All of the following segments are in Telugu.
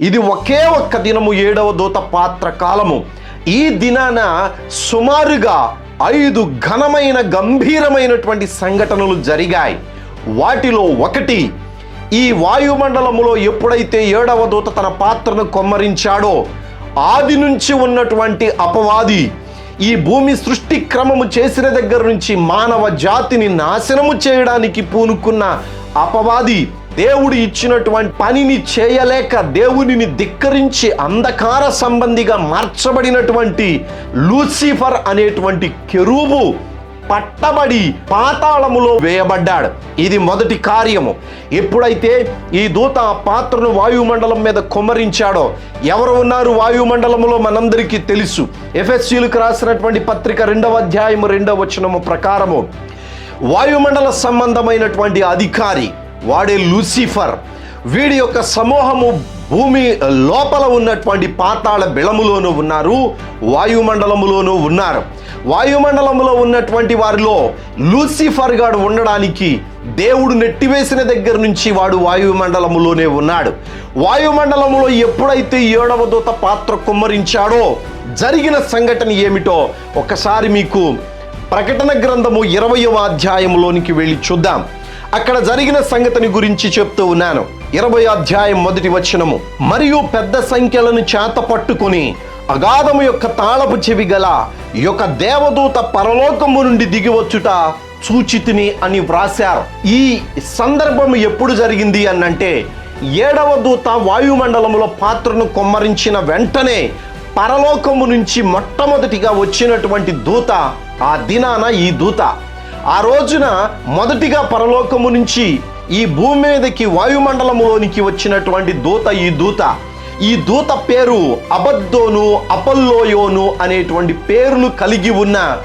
ఇది ఒకే ఒక్క దినము ఏడవ దూత పాత్ర కాలము. ఈ దినాన సుమారుగా ఐదు ఘనమైన గంభీరమైనటువంటి సంఘటనలు జరిగాయి. వాటిలో ఒకటి ఈ వాయుమండలములో ఎప్పుడైతే ఏడవ దూత తన పాత్రను కొమ్మరించాడో ఆది నుంచి ఉన్నటువంటి అపవాది ఈ భూమి సృష్టి క్రమము చేసిన దగ్గర నుంచి మానవ జాతిని నాశనము చేయడానికి పూనుకున్న అపవాది దేవుడు ఇచ్చినటువంటి పనిని చేయలేక దేవునిని ధిక్కరించి అంధకార సంబంధిగా మార్చబడినటువంటి లూసిఫర్ అనేటువంటి కెరూబు పట్టబడి పాతాళములో వేయబడ్డాడు. ఇది మొదటి కార్యము. ఎప్పుడైతే ఈ దూత ఆ పాత్రను వాయుమండలం మీద కుమ్మరించాడో ఎవరు ఉన్నారు వాయుమండలములో మనందరికీ తెలుసు. ఎఫ్ఎస్సీలకు రాసినటువంటి పత్రిక రెండవ అధ్యాయము రెండవ వచనము ప్రకారము వాయుమండల సంబంధమైనటువంటి అధికారి వాడే లూసిఫర్. వీడి యొక్క సమూహము భూమి లోపల ఉన్నటువంటి పాతాళ బిళములోనూ ఉన్నారు వాయుమండలములోనూ ఉన్నారు. వాయుమండలములో ఉన్నటువంటి వారిలో లూసిఫర్ గాడు ఉండడానికి దేవుడు నెట్టివేసిన దగ్గర నుంచి వాడు వాయుమండలములోనే ఉన్నాడు. వాయుమండలములో ఎప్పుడైతే ఏడవ దూత పాత్ర కుమ్మరించాడో జరిగిన సంఘటన ఏమిటో ఒకసారి మీకు ప్రకటన గ్రంథము ఇరవయవ అధ్యాయంలోనికి వెళ్ళి చూద్దాం. అక్కడ జరిగిన సంగతిని గురించి చెప్తూ ఉన్నాను. ఇరవై అధ్యాయం మొదటి వచనము. మరియు పెద్ద సంఖ్యలను చేత పట్టుకొని అగాధము యొక్క తాళపు చెవి గల యొక్క దేవదూత పరలోకము నుండి దిగివచ్చుట సూచితిని అని వ్రాశారు. ఈ సందర్భం ఎప్పుడు జరిగింది అనంటే ఏడవ దూత వాయుమండలంలో పాత్రను కొమ్మరించిన వెంటనే పరలోకము నుంచి మొట్టమొదటిగా వచ్చినటువంటి దూత ఆ దినాన ఈ దూత ఆ రోజున మొదటిగా పరలోకము నుంచి ఈ భూమి మీదకి వాయుమండలములోనికి వచ్చినటువంటి దూత ఈ దూత. ఈ దూత పేరు అబద్దోను అపల్లోయోను అనేటువంటి పేర్లు కలిగి ఉన్న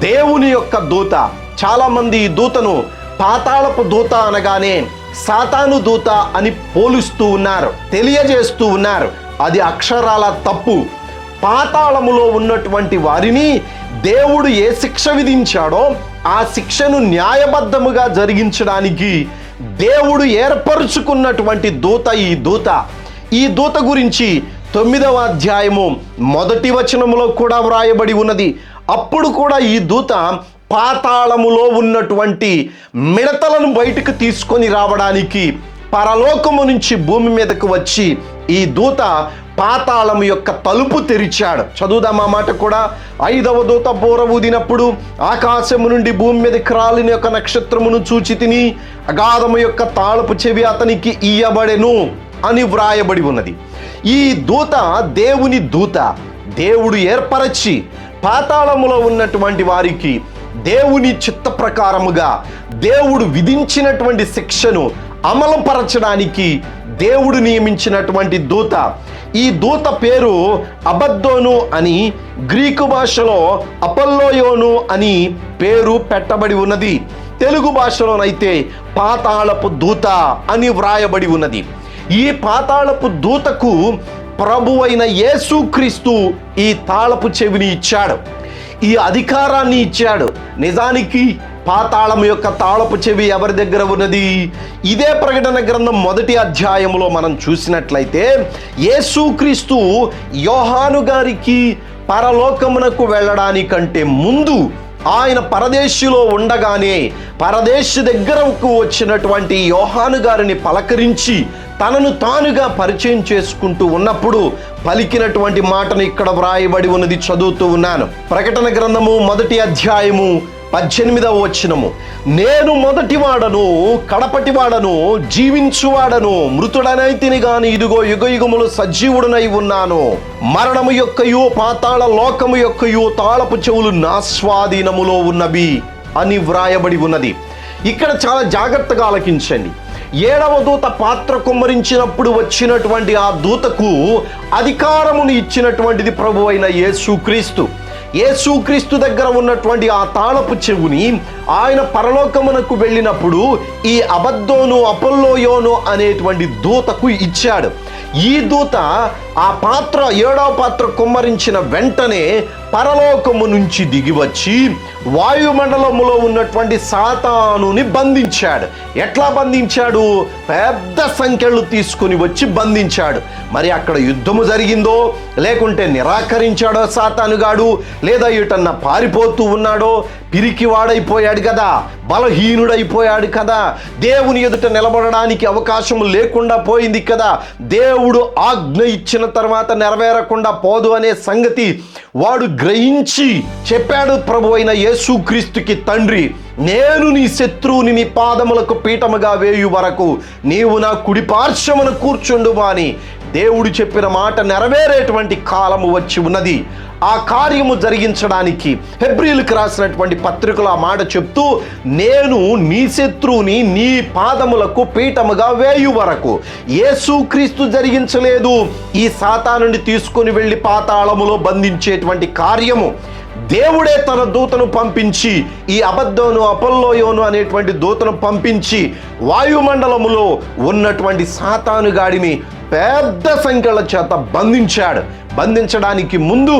దేవుని యొక్క దూత. చాలామంది ఈ దూతను పాతాళపు దూత అనగానే సాతాను దూత అని పోలుస్తూ ఉన్నారు తెలియజేస్తూ ఉన్నారు. అది అక్షరాల తప్పు. పాతాళములో ఉన్నటువంటి వారిని దేవుడు ఏ శిక్ష విధించాడో ఆ శిక్షను న్యాయబద్ధముగా జరిగించడానికి దేవుడు ఏర్పరుచుకున్నటువంటి దూత ఈ దూత. ఈ దూత గురించి తొమ్మిదవ అధ్యాయము మొదటి వచనములో కూడా వ్రాయబడి ఉన్నది. అప్పుడు కూడా ఈ దూత పాతాళములో ఉన్నటువంటి మిడతలను బయటకు తీసుకొని రావడానికి పరలోకము నుంచి భూమి మీదకు వచ్చి ఈ దూత పాతాళము యొక్క తలుపు తెరిచాడు. చదువుదాం ఆ మాట కూడా? ఐదవ దూత బోర ఊదినప్పుడు ఆకాశము నుండి భూమి మీద క్రాలిన యొక్క నక్షత్రమును చూచి తిని అగాధము యొక్క తాళపు చెవి అతనికి ఇయ్యబడెను అని వ్రాయబడి ఉన్నది. ఈ దూత దేవుని దూత దేవుడు ఏర్పరచి పాతాళములో ఉన్నటువంటి వారికి దేవుని చిత్త ప్రకారముగా దేవుడు విధించినటువంటి శిక్షను అమలుపరచడానికి దేవుడు నియమించినటువంటి దూత. ఈ దూత పేరు అబద్దోను అని గ్రీకు భాషలో అపల్లోయోను అని పేరు పెట్టబడి ఉన్నది. తెలుగు భాషలోనైతే పాతాళపు దూత అని వ్రాయబడి ఉన్నది. ఈ పాతాళపు దూతకు ప్రభు అయిన యేసుక్రీస్తు ఈ తాళపు చెవిని ఇచ్చాడు. ఈ అధికారాన్ని ఇచ్చాడు. నిజానికి పాతాళం యొక్క తాళపు చెవి ఎవరి దగ్గర ఉన్నది? ఇదే ప్రకటన గ్రంథం మొదటి అధ్యాయంలో మనం చూసినట్లయితే యేసుక్రీస్తు యోహాను గారికి పరలోకమునకు వెళ్ళడానికంటే ముందు ఆయన పరదేశిలో ఉండగానే పరదేశి దగ్గరకు వచ్చినటువంటి యోహాను గారిని పలకరించి తనను తానుగా పరిచయం చేసుకుంటూ ఉన్నప్పుడు పలికినటువంటి మాటను ఇక్కడ వ్రాయబడి ఉన్నది చదువుతూ ఉన్నాను. ప్రకటన గ్రంథము మొదటి అధ్యాయము పద్దెనిమిదవ వచనము. నేను మొదటివాడను కడపటివాడను జీవించువాడను మృతుడనైతిని గాని ఇదిగో యుగ యుగములు సజీవుడనై ఉన్నాను. మరణము యొక్కయు పాతాళ లోకము యొక్కయు తాళపు చెవులు నా స్వాధీనములో ఉన్నవి అని వ్రాయబడి ఉన్నది. ఇక్కడ చాలా జాగ్రత్తగా ఆలకించండి. ఏడవ దూత పాత్ర కుమ్మరించినప్పుడు వచ్చినటువంటి ఆ దూతకు అధికారమును ఇచ్చినటువంటిది ప్రభు అయిన యేసుక్రీస్తు. యేసుక్రీస్తు దగ్గర ఉన్నటువంటి ఆ తాళపు చెవుని ఆయన పరలోకమునకు వెళ్ళినప్పుడు ఈ అబద్ధోను అపల్లోయోను అనేటువంటి దూతకు ఇచ్చాడు. ఈ దూత ఆ పాత్ర ఏడవ పాత్ర కుమ్మరించిన వెంటనే పరలోకము నుంచి దిగివచ్చి వాయుమండలములో ఉన్నటువంటి సాతానుని బంధించాడు. ఎట్లా బంధించాడు? పెద్ద సంఖ్యలు తీసుకుని వచ్చి బంధించాడు. మరి అక్కడ యుద్ధము జరిగిందో లేకుంటే నిరాకరించాడో సాతానుగాడు లేదా ఇటన్న పారిపోతూ ఉన్నాడో పిరికి వాడైపోయాడు కదా బలహీనుడైపోయాడు కదా దేవుని ఎదుట నిలబడడానికి అవకాశం లేకుండా పోయింది కదా దేవుడు ఆజ్ఞ ఇచ్చిన తర్వాత నెరవేరకుండా పోదు అనే సంగతి వాడు గ్రహించి చెప్పాడు ప్రభు అయిన యేసుక్రీస్తుకి తండ్రి. నేను నీ శత్రువుని నీ పాదములకు పీఠముగా వేయు వరకు నీవు నా కుడిపార్శ్వమును కూర్చుండు కూర్చుండుమా అని దేవుడు చెప్పిన మాట నెరవేరేటువంటి కాలము వచ్చి ఉన్నది. ఆ కార్యము జరిగించడానికి హెబ్రిల్కి రాసినటువంటి పత్రికలు ఆ మాట చెప్తూ నేను నీ శత్రువుని నీ పాదములకు పీఠముగా వేయు వరకు. యేసుక్రీస్తు జరిగించలేదు. ఈ సాతానుని తీసుకొని వెళ్ళి పాతాళములో బంధించేటువంటి కార్యము. దేవుడే తన దూతను పంపించి ఈ అబద్ధోను అపల్లోయోను అనేటువంటి దూతను పంపించి వాయుమండలములో ఉన్నటువంటి సాతాను గాడిని పెద్ద సంఖ్యల చేత బంధించాడు. బంధించడానికి ముందు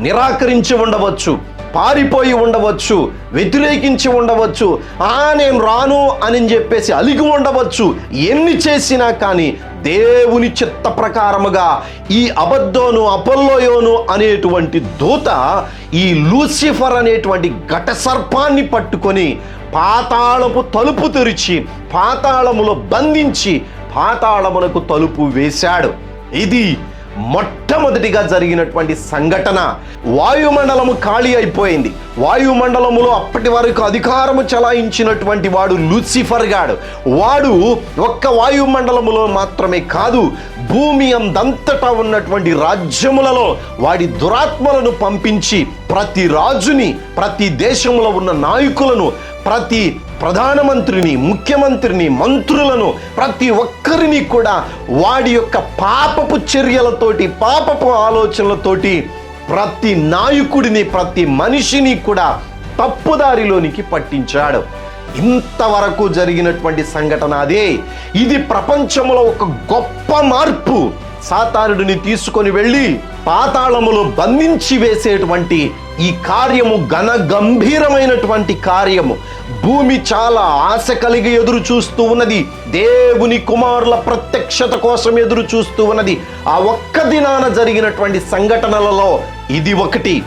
నిరాకరించి ఉండవచ్చు పారిపోయి ఉండవచ్చు వ్యతిరేకించి ఉండవచ్చు ఆ నేను రాను అని చెప్పేసి అలిగి ఉండవచ్చు. ఎన్ని చేసినా కానీ దేవుని చిత్త ప్రకారముగా ఈ అబద్ధోను అపల్లోయోను అనేటువంటి దూత ఈ లూసిఫర్ అనేటువంటి ఘట సర్పాన్ని పట్టుకొని పాతాళపు తలుపు తెరిచి పాతాళములో బంధించి పాతాళమునకు తలుపు వేశాడు. ఇది మొట్టమొదటిగా జరిగినటువంటి సంఘటన వాయుమండలము ఖాళీ అయిపోయింది. వాయుమండలములో అప్పటి వరకు అధికారము చలాయించినటువంటి వాడు లూసిఫర్ గాడు. వాడు ఒక్క వాయుమండలములో మాత్రమే కాదు భూమి అందంతటా ఉన్నటువంటి రాజ్యములలో వాడి దురాత్మలను పంపించి ప్రతి రాజుని ప్రతి దేశంలో ఉన్న నాయకులను ప్రతి ప్రధానమంత్రిని ముఖ్యమంత్రిని మంత్రులను ప్రతి ఒక్కరిని కూడా వాడి యొక్క పాపపు చర్యలతోటి పాపపు ఆలోచనలతోటి ప్రతి నాయకుడిని ప్రతి మనిషిని కూడా తప్పుదారిలోనికి పట్టించాడు. ఇంతవరకు జరిగినటువంటి సంఘటన అదే. ఇది ప్రపంచంలో ఒక గొప్ప మార్పు. సాతారుడిని తీసుకొని వెళ్ళి పాతాళములో బంధించి వేసేటువంటి ఈ కార్యము ఘన గంభీరమైనటువంటి కార్యము. భూమి చాలా ఆశ కలిగి ఎదురు చూస్తూ ఉన్నది. దేవుని కుమారుల ప్రత్యక్షత కోసం ఎదురు చూస్తూ ఉన్నది. ఆ ఒక్క దినాన జరిగినటువంటి సంఘటనలలో ఇది ఒకటి.